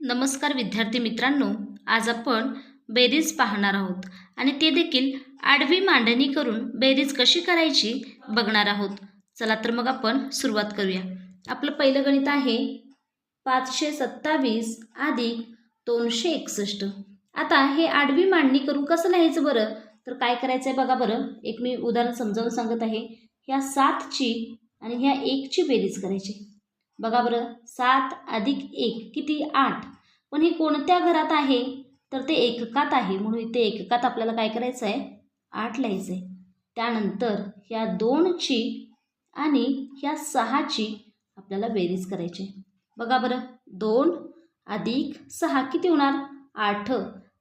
नमस्कार विद्यार्थी मित्रांनो आज आपण बेरीज पाहणार आहोत आणि ते देखील आडवी मांडणी करून बेरीज कशी करायची बघणार आहोत. चला तर मग आपण सुरुवात करूया. आपलं पहिलं गणित आहे पाचशे सत्तावीस अधिक दोनशे एकसष्ट. आता हे आडवी मांडणी करून कसं लिहायचं बरं? तर काय करायचं आहे बघा बरं. एक मी उदाहरण समजावून सांगत आहे. ह्या सातची आणि ह्या एकची बेरीज करायची. बघा बरं सात अधिक एक किती? आठ. पण हे कोणत्या घरात आहे? तर ते एककात आहे. म्हणून इथे एककात आपल्याला काय करायचं आहे? आठ लिहायचं आहे. त्यानंतर ह्या दोनची आणि ह्या सहाची आपल्याला बेरीज करायची आहे. बघा बरं दोन अधिक सहा किती होणार? आठ.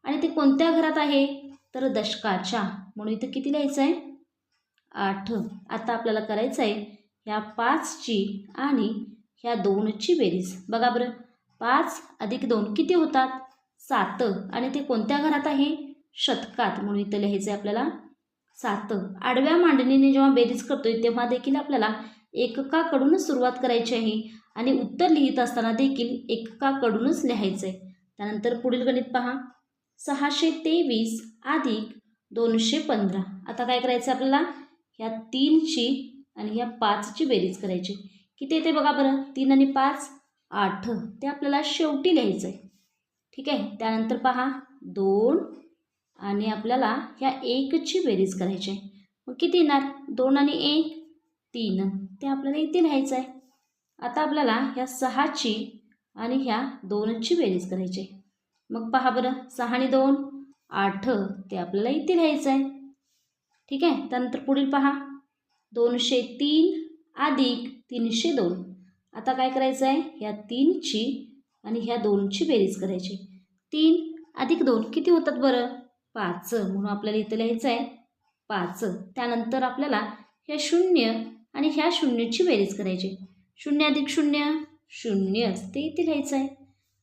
आणि ते कोणत्या घरात आहे? तर दशकाच्या. म्हणून इथं किती लिहायचं आहे? आठ. आता आपल्याला करायचं आहे ह्या पाचची आणि ह्या दोनची बेरीज. बघा बरं. पाच अधिक दोन किती होतात? सात. आणि ते कोणत्या घरात आहे? शतकात म्हणून इथं लिहायचं आहे आपल्याला. सात. आडव्या मांडणीने जेव्हा बेरीज करतोय तेव्हा देखील आपल्याला एककाकडूनच सुरुवात करायची आहे. आणि उत्तर लिहित असताना देखील एककाकडूनच लिहायचं आहे त्यानंतर पुढील गणित पहा. सहाशे तेवीस अधिक दोनशे पंधरा. आता काय करायचं आहे आपल्याला? ह्या तीनची आणि ह्या पाचची बेरीज करायची. किती येते बघा बरं? तीन आणि पाच आठ. ते आपल्याला शेवटी लिहायचं आहे ठीक आहे? त्यानंतर पहा दोन आणि आपल्याला ह्या एकची बेरीज करायची आहे. मग किती येणार? दोन आणि एक तीन. ते आपल्याला इथे लिहायचं आहे आता आपल्याला ह्या सहाची आणि ह्या दोनची बेरीज करायची आहे. मग पहा बरं सहा आणि दोन आठ. ते आपल्याला इथे लिहायचं आहे ठीक आहे? त्यानंतर पुढील पहा. दोनशे तीन अधिक तीनशे दोन. आता काय करायचं आहे ह्या तीनची आणि ह्या दोनची बेरीज करायची. तीन अधिक दोन किती होतात बरं? पाच. म्हणून आपल्याला इथं लिहायचं आहे पाच. त्यानंतर आपल्याला ह्या शून्य आणि ह्या शून्यची बेरीज करायची. शून्य अधिक शून्य शून्य. ते इथे लिहायचं आहे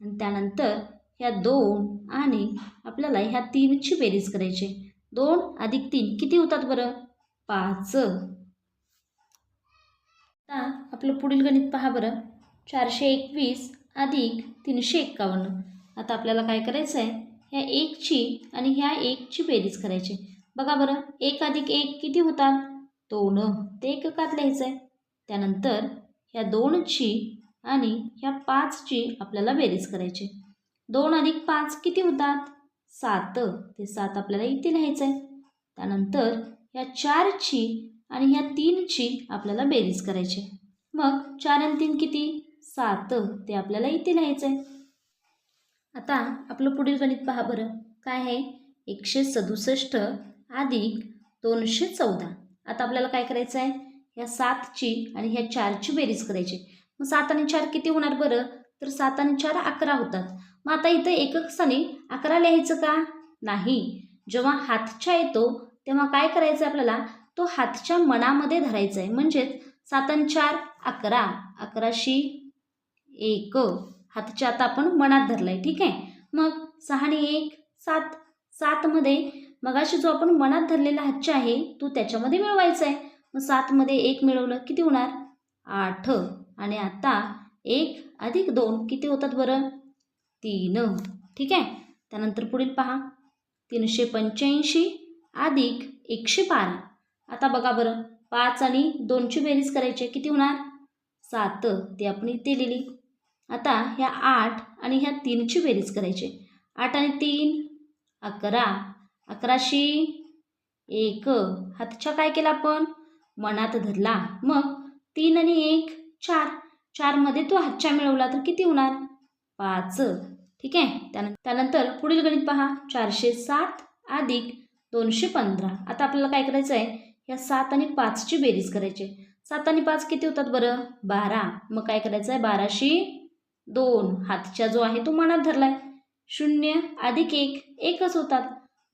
आणि त्यानंतर ह्या दोन आणि आपल्याला ह्या तीनची बेरीज करायची. दोन अधिक तीन किती होतात बरं? पाच. आता आपलं पुढील गणित पहा बरं. चारशे एकवीस अधिक तीनशे एक्कावन्न. आता आपल्याला काय करायचं आहे? ह्या एकची आणि ह्या एकची बेरीज करायची. बघा बरं एक अधिक एक किती होतात? दोन. ते एककात लिहायचं आहे त्यानंतर ह्या दोनची आणि ह्या पाचची आपल्याला बेरीज करायची. दोन अधिक पाच किती होतात? सात. ते सात आपल्याला इथे लिहायचं आहे त्यानंतर ह्या चारची आणि ह्या तीनची आपल्याला बेरीज करायची मग चार आणि तीन किती? सात. ते आपल्याला इथे लिहायचं आहे आता आपलं पुढील गणित पहा बरं. काय आहे? एकशे सदुसष्ट अधिक दोनशे चौदा. आता आपल्याला काय करायचं आहे ह्या सातची आणि ह्या चारची बेरीज करायची. मग सात आणि चार किती होणार बरं? तर सात आणि चार अकरा होतात. मग आता इथं एकक स्थानी अकरा लिहायचं का? नाही. जेव्हा हातच्या येतो तेव्हा काय करायचं आपल्याला? तो हातच्या मनामध्ये धरायचा आहे म्हणजेच सात आणि चार अकरा. अकराशी एक. हातच्या आता आपण मनात धरला आहे ठीक आहे? मग सहाने एक सात. सातमध्ये मगाशी जो आपण मनात धरलेला हातच्या आहे तो त्याच्यामध्ये मिळवायचा आहे मग सातमध्ये एक मिळवलं किती होणार? आठ. आणि आता एक अधिक दोन किती होतात बरं? तीन. ठीक आहे? त्यानंतर पुढील पहा. तीनशे पंच्याऐंशी अधिक एकशे बारा. आता बघा बरं. पाच आणि दोनची बेरीज करायची किती होणार? सात. ते आपण इथे लिहिली. आता ह्या आठ आणि ह्या तीनची बेरीज करायची आठ आणि तीन अकरा. अकराशी एक. हातच्या काय केला आपण? मनात धरला. मग तीन आणि एक चार. चारमध्ये तो हातच्या मिळवला तर किती होणार? पाच. ठीक आहे? त्यानंतर त्यानंतर पुढील गणित पहा. चारशे सात अधिक दोनशे पंधरा. आता आपल्याला काय करायचं आहे ह्या सात आणि पाचची बेरीज करायची. सात आणि पाच किती होतात बरं? बारा. मग काय करायचं आहे? बाराशी दोन. हातच्या जो आहे तो मनात धरला आहे शून्य अधिक एक एकच होतात.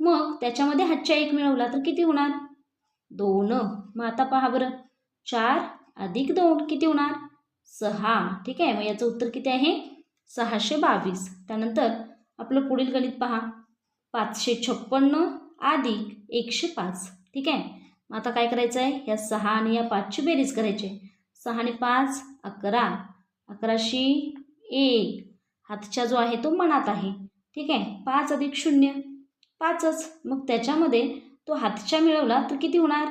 मग त्याच्यामध्ये हातच्या एक मिळवला तर किती होणार? दोन. मग आता पहा बरं. चार अधिक दोन किती होणार? सहा. ठीक आहे? मग याचं उत्तर किती आहे? सहाशे बावीस. त्यानंतर आपलं पुढील गणित पहा. पाचशे छप्पन्न अधिक एकशे पाच. ठीक आहे? मग आता काय करायचं आहे या सहा आणि या पाचची बेरीज करायची सहा आणि पाच अकरा. अकराशी एक. हातच्या जो आहे तो मनात आहे. ठीक आहे? पाच अधिक शून्य. पाचच. मग त्याच्यामध्ये तो हातच्या मिळवला तर किती होणार?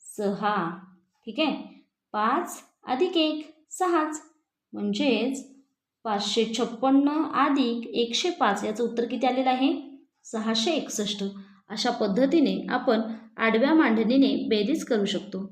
सहा. ठीक आहे? पाच अधिक एक. सहाच. म्हणजेच पाचशे छप्पन्न अधिक एकशे पाच. याचं उत्तर किती आलेलं आहे? सहाशे एकसष्ट. अशा पद्धतीने आपण आडव्या मांडणीने बेरीज करू शकतो.